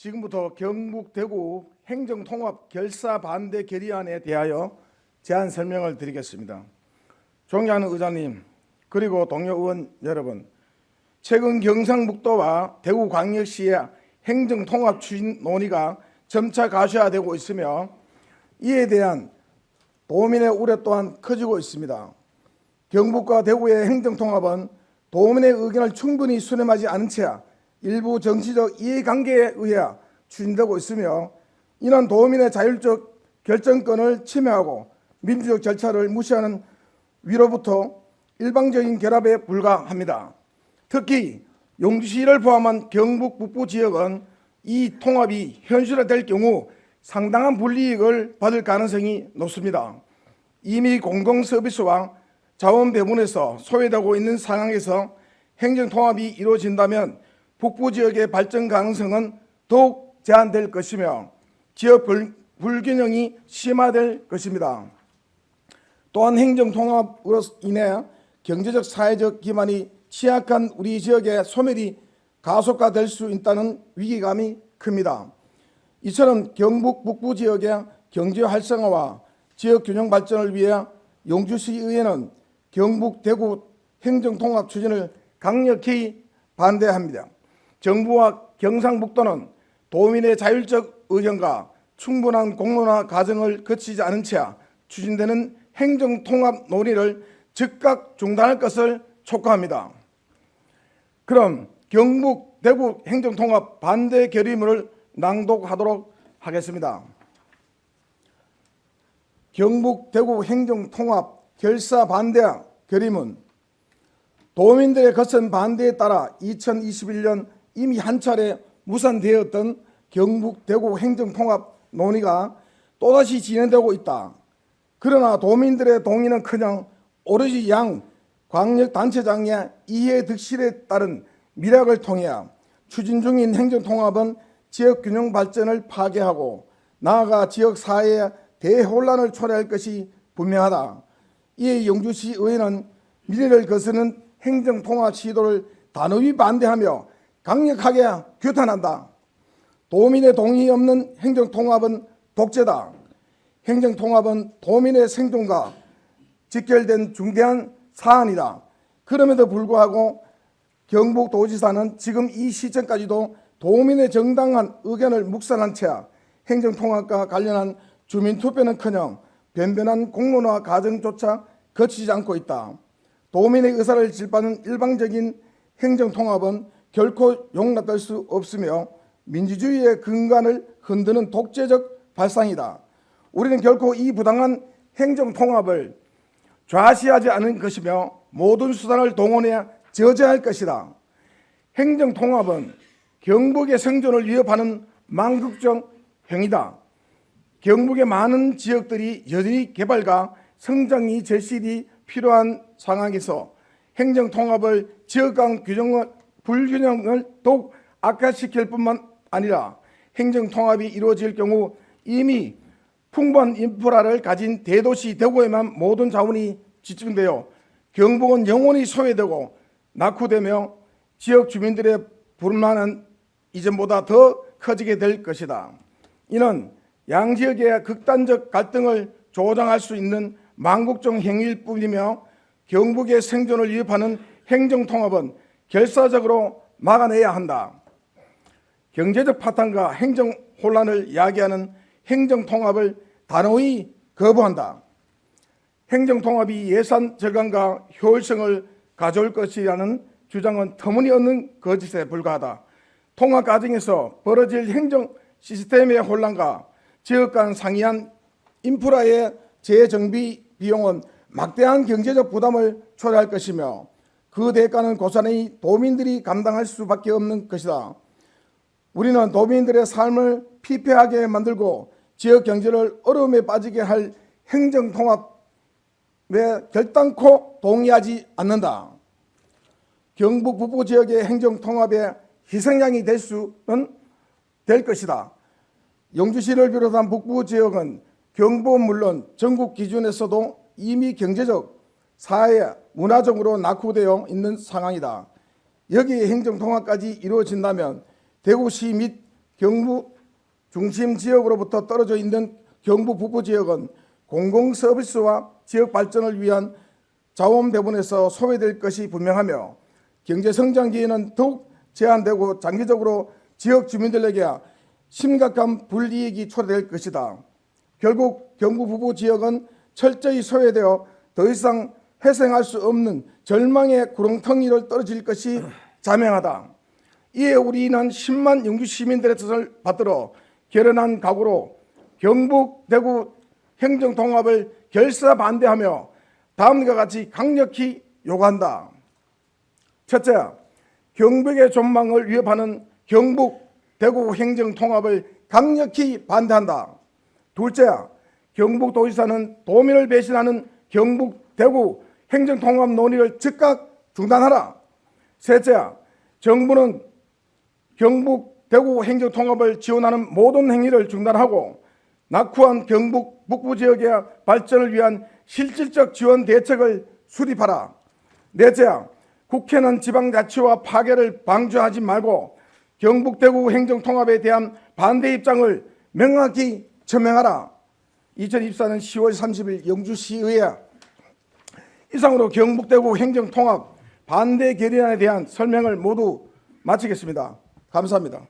지금부터 경북 대구 행정통합 결사 반대 결의안에 대하여 제안 설명을 드리겠습니다. 존경하는 의장님 그리고 동료 의원 여러분, 최근 경상북도와 대구 광역시의 행정통합 추진 논의가 점차 가시화되고 있으며 이에 대한 도민의 우려 또한 커지고 있습니다. 경북과 대구의 행정통합은 도민의 의견을 충분히 수렴하지 않은 채 일부 정치적 이해관계에 의해 추진되고 있으며 이는 도민의 자율적 결정권을 침해하고 민주적 절차를 무시하는 위로부터 일방적인 결합에 불과합니다. 특히 용주시를 포함한 경북 북부 지역은 이 통합이 현실화될 경우 상당한 불이익을 받을 가능성이 높습니다. 이미 공공 서비스와 자원 배분에서 소외되고 있는 상황에서 행정 통합이 이루어진다면 북부 지역의 발전 가능성은 더욱 제한될 것이며 지역 불, 불균형이 심화될 것입니다. 또한 행정 통합으로 인해 경제적 사회적 기반이 취약한 우리 지역의 소멸이 가속화될 수 있다는 위기감이 큽니다. 이처럼 경북 북부 지역의 경제 활성화와 지역 균형 발전을 위해 용주시 의회는 경북 대구 행정 통합 추진을 강력히 반대합니다. 정부와 경상북도는 도민의 자율적 의견과 충분한 공론화 과정을 거치지 않은 채 추진되는 행정 통합 논의를 즉각 중단할 것을 촉구합니다. 그럼 경북 대구 행정 통합 반대 결의문을 낭독하도록 하겠습니다. 경북 대구 행정 통합 결사 반대 결의문 도민들의 거센 반대에 따라 2021년 이미 한 차례 무산되었던 경북 대구 행정 통합 논의가 또다시 진행되고 있다. 그러나 도민들의 동의는커녕 오로지 양 광역단체장의 이해 득실에 따른 미락을 통해 추진 중인 행정통합은 지역 균형 발전을 파괴하고 나아가 지역 사회의 대혼란을 초래할 것이 분명하다. 이에 영주시 의회는 미래를 거스는 행정통합 시도를 단호히 반대하며 강력하게 규탄한다. 도민의 동의 없는 행정통합은 독재다. 행정통합은 도민의 생존과 직결된 중대한 사안이다. 그럼에도 불구하고 경북도지사는 지금 이 시점까지도 도민의 정당한 의견을 묵살한 채 행정통합과 관련한 주민투표는커녕 변변한 공론화 과정조차 거치지 않고 있다. 도민의 의사를 질받는 일방적인 행정통합은 결코 용납될 수 없으며 민주주의의 근간을 흔드는 독재적 발상이다. 우리는 결코 이 부당한 행정 통합을 좌시하지 않은 것이며 모든 수단을 동원해 저지할 것이다. 행정 통합은 경북의 생존을 위협하는 망극적 행위다. 경북의 많은 지역들이 여전히 개발과 성장이 절실히 필요한 상황에서 행정 통합을 지역 간 규정을 불균형을 더욱 악화시킬 뿐만 아니라 행정통합이 이루어질 경우 이미 풍부한 인프라를 가진 대도시 대구에만 모든 자원이 집중되어 경북은 영원히 소외되고 낙후되며 지역 주민들의 불만은 이전보다 더 커지게 될 것이다. 이는 양 지역의 극단적 갈등을 조장할 수 있는 망국적 행위일 뿐이며 경북의 생존을 위협하는 행정통합은 결사적으로 막아내야 한다. 경제적 파탄과 행정 혼란을 야기하는 행정 통합을 단호히 거부한다. 행정 통합이 예산 절감과 효율성을 가져올 것이라는 주장은 터무니없는 거짓에 불과하다. 통합 과정에서 벌어질 행정 시스템의 혼란과 지역 간 상이한 인프라의 재정비 비용은 막대한 경제적 부담을 초래할 것이며 그 대가는 고스란히 도민들이 감당할 수밖에 없는 것이다. 우리는 도민들의 삶을 피폐하게 만들고 지역 경제를 어려움에 빠지게 할 행정 통합에 결단코 동의하지 않는다. 경북 북부 지역의 행정 통합의 희생양이 될 수는 될 것이다. 영주시를 비롯한 북부 지역은 경북은 물론 전국 기준에서도 이미 경제적, 사회, 문화적으로 낙후되어 있는 상황이다. 여기에 행정 통합까지 이루어진다면 대구시 및 경북 중심 지역으로부터 떨어져 있는 경북 북부 지역은 공공 서비스와 지역 발전을 위한 자원 배분에서 소외될 것이 분명하며 경제 성장 기회는 더욱 제한되고 장기적으로 지역 주민들에게 심각한 불이익이 초래될 것이다. 결국 경북 북부 지역은 철저히 소외되어 더 이상 회생할 수 없는 절망의 구렁텅이를 떨어질 것이 자명하다. 이에 우리는 10만 영주 시민들의 뜻을 받들어 결연한 각오로 경북 대구 행정 통합을 결사 반대하며 다음과 같이 강력히 요구한다. 첫째, 경북의 존망을 위협하는 경북 대구 행정 통합을 강력히 반대한다. 둘째, 경북 도지사는 도민을 배신하는 경북 대구 행정 통합 논의를 즉각 중단하라. 셋째, 정부는 경북 대구 행정 통합을 지원하는 모든 행위를 중단하고 낙후한 경북 북부 지역의 발전을 위한 실질적 지원 대책을 수립하라. 넷째, 국회는 지방자치와 파괴를 방조하지 말고 경북 대구 행정 통합에 대한 반대 입장을 명확히 천명하라. 2024년 10월 30일 영주시의회 이상으로 경북 대구 행정 통합 반대 결의안에 대한 설명을 모두 마치겠습니다. 감사합니다.